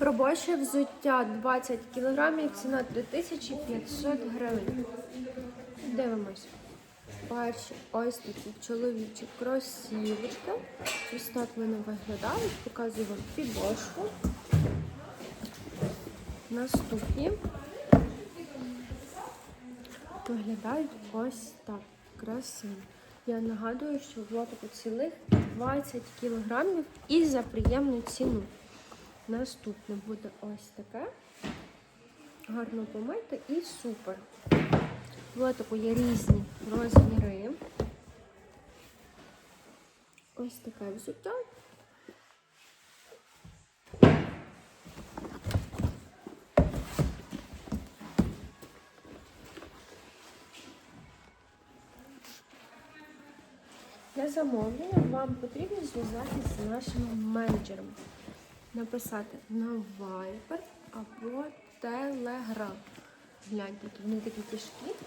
Робоче взуття 20 кг, ціна 3500 гривень. Дивимось. Перші ось такі чоловічі кросівочки. Ось так вони виглядають. Показую вам підошву. Наступні виглядають ось так. Красиво. Я нагадую, що в лотику цілих 20 кілограмів і за приємну ціну. Наступне буде ось таке. Гарно помити і супер. Лотику є різні розміри. Ось таке взуття. Для замовлення вам потрібно зв'язатися з нашими менеджерами. Написати на Viber або Telegram. Гляньте, які вони такі тяжкі.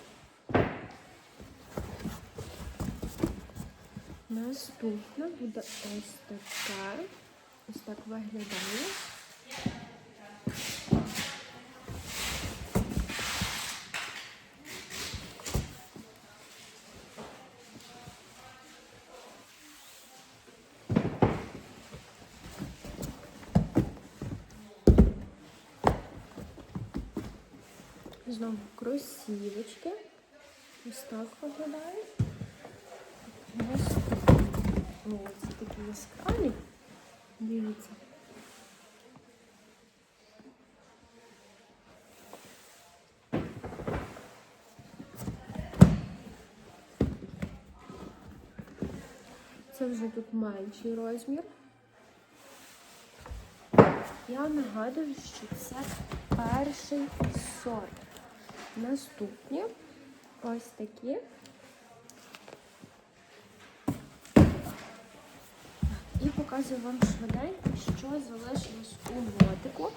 Наступна буде ось така. Ось так виглядає. Знову кросівочки. Ось так виглядає. Ось О, ці такі яскраві. Дивіться. Це вже тут менший розмір. Я нагадую, що це перший сорт. Наступні ось такі. І показую вам швиденько, що залишилось у лотику.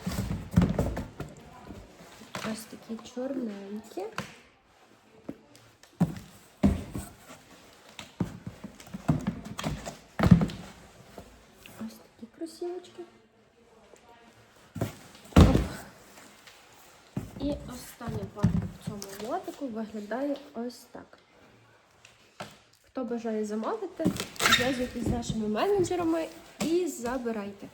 Ось такі чорненькі. Ось такі кросівочки. І остання пара в цьому лотику виглядає ось так. Хто бажає замовити, зв'язуйтесь з нашими менеджерами і забирайте.